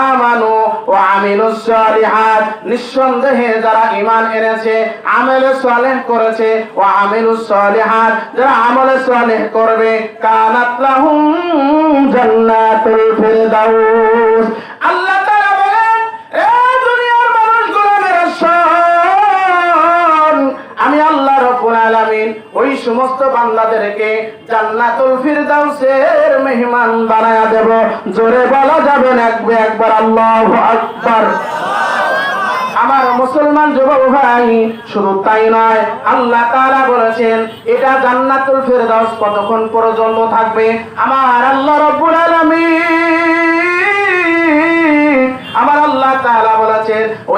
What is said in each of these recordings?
আমানু ওয়া আমিলুস সালিহাত। নিঃসন্দেহে যারা ঈমান এনেছে করেছে যারা আমলে করবে কানাত সমস্ত বান্দাদেরকে জান্নাতুল ফিরদাউসের মেহমান বানায়া দেব। জোরে বলা যাবে না একবার একবার আল্লাহু আকবার। আমার মুসলমান যুবক ভাই, শুধু তাই নয়, আল্লাহ তাআলা বলেছেন, এটা জান্নাতুল ফিরদাউস কতক্ষণ পর্যন্ত থাকবে? আমার আল্লাহ রব্বুল আলামিন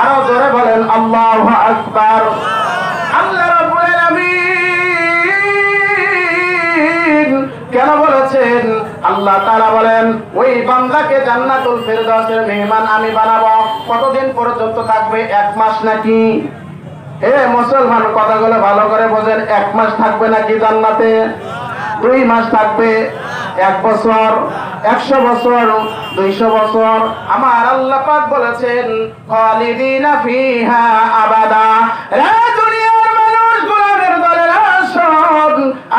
আরও বলেন, আল্লাহু কেন বলেছেন? আল্লাহ তাআলা বলেন, ওই বান্দাকে জান্নাতুল ফিরদাউসের মেহমান আমি বানাবো। কতদিন পর্যন্ত থাকবে? এক মাস নাকি? এ মুসলমান, কথাগুলো ভালো করে বোঝেন, এক মাস থাকবে নাকি জান্নাতে? দুই মাস থাকবে? এক বছর, একশো বছর, দুইশো বছর। আমার আল্লাহ পাক বলেছেন, খালিদিনা ফিহা আবাদা।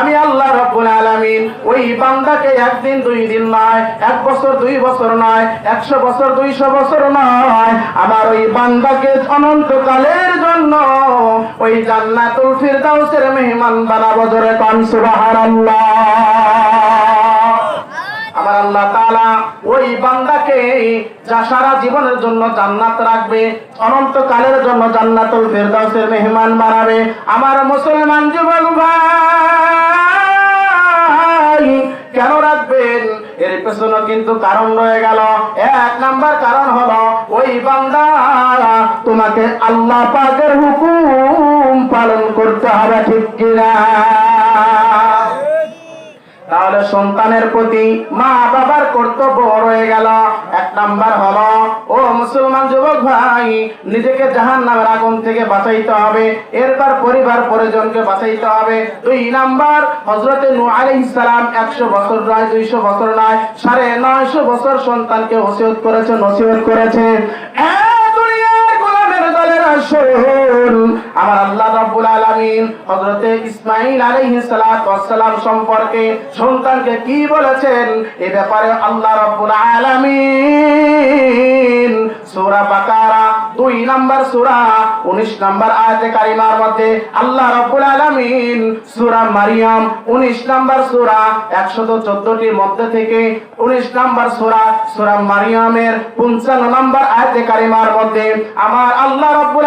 আমি আল্লাহ রব্বুল আলামিন, ওই বান্দাকে একদিন, দুই দিন নয়, এক বছর, দুই বছর নয়, একশো বছর, দুইশো বছর নয়। আমার ওই বান্দাকে অনন্তকালের জন্য ওই জান্নাতুল ফিরদাউসের মেহমান বানাবো জোরে কন, সুবহানাল্লাহ। আল্লাহ তাআলা ওই বান্দাকে যা সারা জীবনের জন্য জান্নাত রাখবে, অনন্তকালের জন্য জান্নাতুল ফেরদাউসের মেহমান বানাবে। আমার মুসলমান যুবক ভাই, কেন রাখবেন? এর পেছনে কিন্তু কারণ রয়ে গেল। এক নাম্বার কারণ হলো, ওই বান্দা, তোমাকে আল্লাহ পাকের হুকুম পালন করতে হবে, ঠিক কিনা? তাহলে সন্তানের প্রতি মা বাবার কর্তব্য রয়ে গেল। এক নাম্বার হলো, ও মুসলমান যুবক ভাই, নিজেকে জাহান নামের আগুন থেকে বাঁচাইতে হবে, এরপর পরিবার পরিজনকে বাঁচাইতে হবে। দুই নাম্বার হজরতে নু আলি ইসলাম একশো বছর নয়, দুইশো বছর নয়, সাড়ে নয়শো বছর সন্তানকে ওসিয়ত করেছে, নসিহত করেছে। এ দুনিয়ার গোলামের দলের আসল আমার আল্লাহ রাব্বুল আলামিন হযরতে ইসমাঈল আলাইহিস ওয়াসসালাম সম্পর্কে সন্তানকে কি বলেছেন? এই ব্যাপারে আল্লাহ রাব্বুল আলামিন সূরা বাকারা, দুই নাম্বার সূরা 19 নাম্বার আয়াতে কারিমার মধ্যে আল্লাহ রাব্বুল আলামিন সূরা মারিয়াম 19 নাম্বার সূরা 114 টির মধ্যে থেকে 19 নাম্বার সূরা সূরা মারিয়ামের 55 নাম্বার আয়াতে কারিমার মধ্যে, আমার আল্লাহ রাব্বুল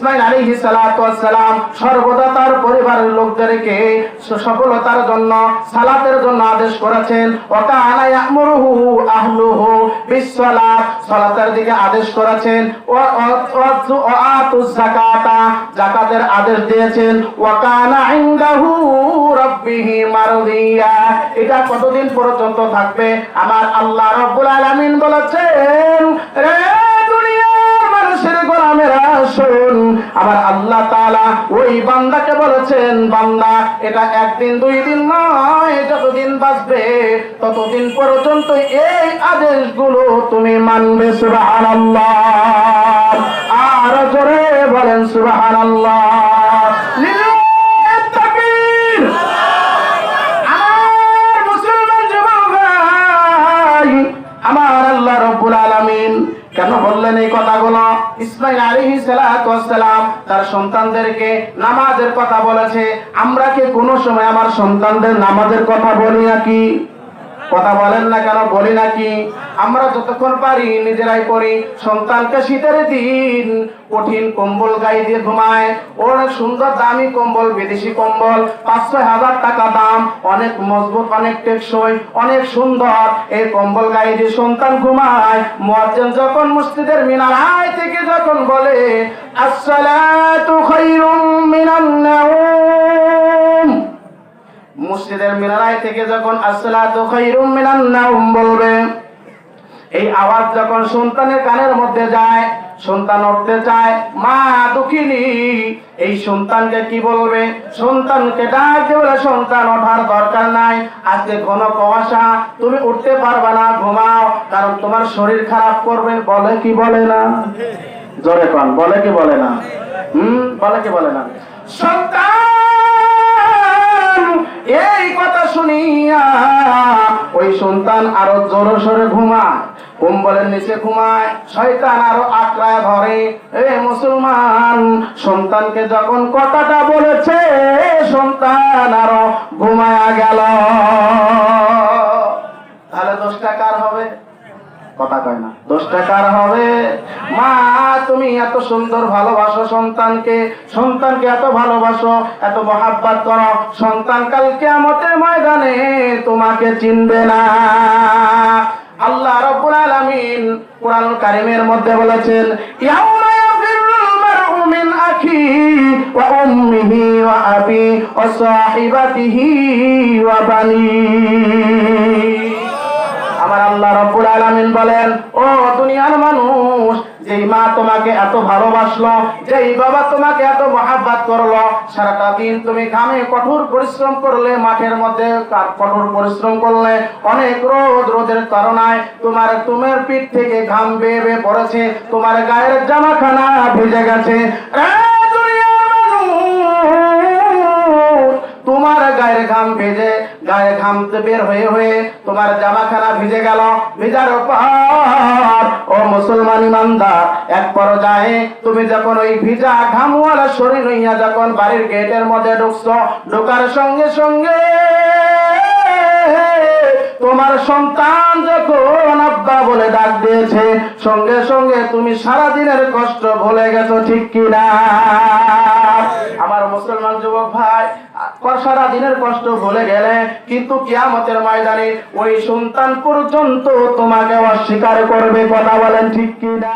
ইসমাইল ওয়াস সালাম সর্বদা তার পরিবারের লোকদেরকে সফলতার জন্য, সালাতের জন্য আদেশ করেছেন। সালাতের দিকে আদেশ করেছেন। আতুজ যাকাতা, যাকাতের আদেশ দিয়েছেন। ওয়া কানা ইনদাহু রাব্বিহি মারদিয়া। এটা কতদিন পর্যন্ত থাকবে? আমার আল্লাহ রাব্বুল আলামিন বলেছেন, রে শুন আমার আল্লাহ তাআলা ওই বান্দাকে বলেছেন, বান্দা, এটা একদিন, দুই দিন নয়, যতদিন বাঁচবে, ততদিন পর্যন্ত এই আদেশগুলো তুমি মানবে, সুবহানাল্লাহ। আর জোরে বলেন, সুবহানাল্লাহ। আমার আল্লাহ রব্বুল আলমিন কেন বললেন এই কথাগুলো? ইসমাইল আলী সালাম তার সন্তানদেরকে নামাজের কথা বলেছে। আমরা কি কোনো সময় আমার সন্তানদের নামাজের কথা বলি নাকি? কথা বলেন না কেন, বলি নাকি আমরা যতক্ষণ পারি নিজেরাই করি। সন্তানকে শীতের দিন কঠিন কম্বল গায়ে দিয়ে ঘুমায়। অনেক সুন্দর দামি কম্বল, বিদেশি কম্বল পাঁচ ছয় হাজার টাকা দাম, অনেক মজবুত, অনেক টেকসই, অনেক সুন্দর। এই কম্বল গায়ে দিয়ে সন্তান ঘুমায়। মুয়াজ্জিন যখন মসজিদের মিনারায় থেকে যখন বলে, আসসালাতু খায়রুম মিনান নাওম মসজিদের মিনারায় থেকে যখন আসসালাতু খায়রুম মিনান নাওম বলবে, এই আওয়াজ যখন সন্তানের কানের মধ্যে যায়, সন্তান উঠতে চায়, মা দুঃখিনী। এই সন্তানকে কি বলবে? সন্তানকে ডাক দিয়ে বলে, সন্তান, ওঠার দরকার নাই। আজকে ঘন কুয়াশা, তুমি উঠতে পারবে না, ঘুমাও, কারণ তোমার শরীর খারাপ করবে। বলে কি বলে না? জোরে কন, বলে কি বলে না? হুম, বলে কি বলে না? সন্তান এই কথা শুনিয়া ওই সন্তান আরও জোরে সরে ঘুমায়। কম্বলের নিচে ঘুমায়, শয়তান আরও আঁকড়ায় ধরে। এ মুসলমান, সন্তানকে যখন কথাটা বলেছে, সন্তান আরও ঘুমায়া গেল। তাহলে দোষটা কার হবে? কথা কয় না। দোষটা কার হবে। মা, তুমি এত সুন্দর ভালোবাসো সন্তানকে। সন্তানকে এত ভালোবাসো, এত মহাব্বাত করো। সন্তান কালকে আমাদের ময়দানে তোমাকে চিনবে না। আল্লাহ রাব্বুল আলামিন কোরআন কারিমের মধ্যে বলেছেন, ইয়াউমা ইয়াফিরুল মারউ মিন আখি ওয়া উম্মিহি ওয়া বানি। আল্লাহ রব্বুল আলামিন বলেন, ও দুনিয়ার মানুষ, যেই মা তোমাকে এত ভালোবাসলো, যেই বাবা তোমাকে এত মহাব্বাত করল, সারাটা দিন তুমি ঘামে কঠোর পরিশ্রম করলে, মাঠের মধ্যে কঠোর পরিশ্রম করলে, অনেক রোদ, রোদের কারণায় তোমার তোমার পিঠ থেকে ঘাম বেয়ে বেয়ে পড়েছে, তোমার গায়ের জামাখানা ভিজে গেছে। তোমার গায়ের ঘাম ভেজে গায়ে ঘামতে বের হয়ে হয়ে তোমার জামাখানা ভিজে গেল। ভিজার পর ও মুসলমান ইমানদার, এক পর্যায়ে তুমি যখন ওই ভিজা ঘামওয়ালা শরীর হইয়া যখন বাড়ির গেটের মধ্যে ঢুকছো, ঢোকার সঙ্গে সঙ্গে তোমার সন্তান যখন আব্বা বলে ডাক দিয়েছে, সঙ্গে সঙ্গে তুমি সারা দিনের কষ্ট ভুলে গেছো, ঠিক কিনা? আমার মুসলমান যুবক ভাই সারা দিনের কষ্ট ভুলে গেলে কিন্তু কিয়ামতের ময়দানে ওই সন্তান পর্যন্ত তোমাকে অস্বীকার করবে, কথা বলেন ঠিক কিনা?